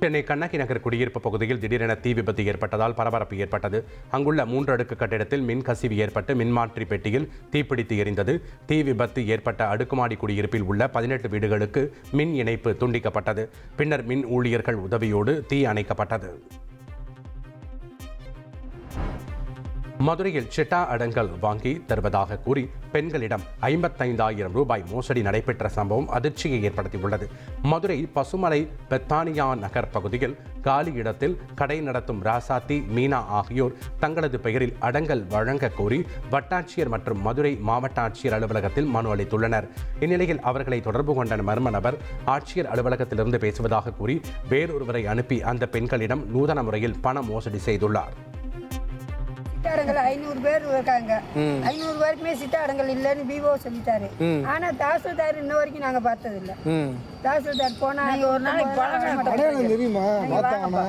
சென்னை கண்ணகி நகர் குடியிருப்பு பகுதியில் திடீரென தீ விபத்து ஏற்பட்டதால் பரபரப்பு ஏற்பட்டது. அங்குள்ள மூன்று அடுக்கு கட்டிடத்தில் மின் கசிவு ஏற்பட்டு மின்மாற்றி பெட்டியில் தீப்பிடித்து எரிந்தது. தீ விபத்து ஏற்பட்ட அடுக்குமாடி குடியிருப்பில் உள்ள பதினெட்டு வீடுகளுக்கு மின் இணைப்பு துண்டிக்கப்பட்டது. பின்னர் மின் ஊழியர்கள் உதவியோடு தீ அணைக்கப்பட்டது. மதுரையில் சிட்டா அடங்கல் வாங்கி தருவதாக கூறி பெண்களிடம் ஐம்பத்தைந்தாயிரம் ரூபாய் மோசடி நடைபெற்ற சம்பவம் அதிர்ச்சியை ஏற்படுத்தியுள்ளது. மதுரை பசுமலை பெத்தானியா நகர் பகுதியில் காலி இடத்தில் கடை நடத்தும் ராசாத்தி மீனா ஆகியோர் தங்களது பெயரில் அடங்கல் வழங்க கோரி வட்டாட்சியர் மற்றும் மதுரை மாவட்ட ஆட்சியர் அலுவலகத்தில் மனு அளித்துள்ளனர். இந்நிலையில் அவர்களை தொடர்பு கொண்ட மர்ம நபர் ஆட்சியர் அலுவலகத்திலிருந்து பேசுவதாக கூறி வேறொருவரை அனுப்பி அந்த பெண்களிடம் நூதன முறையில் பண மோசடி செய்துள்ளார். சித்தாடங்கள் ஐநூறு பேர் இருக்காங்க. ஐநூறு பேருக்குமே சித்தாடங்கள் இல்லைன்னு விவோ சொல்லிட்டாரு. ஆனா தாசில்தார் இன்ன வரைக்கும் நாங்க பார்த்தது இல்ல தாசில்தார் போனா ஒரு நாளைக்கு அடையாளம் தெரியுமா? பார்த்தா அவனை.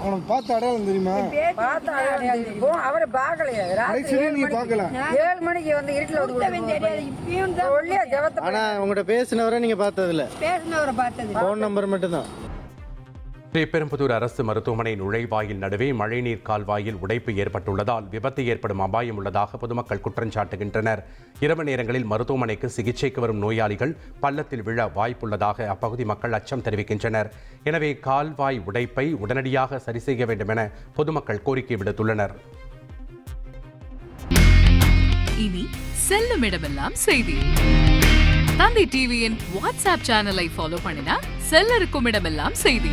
அவனை பார்த்த அடையாளம் தெரியுமா? பார்த்தா அடையாளம் தெரியும். அவரை பார்க்கலையே. ராத்திரி நீ மணிக்கு- பார்க்கல. ஏழு மணிக்கு வந்து இருட்டில் வந்து தெரியாது இப்பயும் தான் ஒல்லியா ஜபத்தை ஆனா உங்கள்கிட்ட பேசினவரை நீங்க பார்த்ததில்ல. பேசினவரை பார்த்தது. ஃபோன் நம்பர் மட்டும்தான். ஸ்ரீபெரும்புதூர் அரசு மருத்துவமனை நுழைவாயில் நடுவே மழைநீர் கால்வாயில் உடைப்பு ஏற்பட்டுள்ளதால் விபத்து ஏற்படும் அபாயம் உள்ளதாக பொதுமக்கள் குற்றம் சாட்டுகின்றனர். இரவு நேரங்களில் மருத்துவமனைக்கு சிகிச்சைக்கு வரும் நோயாளிகள் பள்ளத்தில் விழ வாய்ப்புள்ளதாக அப்பகுதி மக்கள் அச்சம் தெரிவிக்கின்றனர். எனவே கால்வாய் உடைப்பை உடனடியாக சரி செய்ய வேண்டும் என பொதுமக்கள் கோரிக்கை விடுத்துள்ளனர். இனி செல்லும் இடமெல்லாம் செய்தி. தந்தை டிவியின் வாட்ஸ்அப் சேனலை ஃபாலோ பண்ணினா செல்ல இருக்கும் இடமெல்லாம் செய்தி.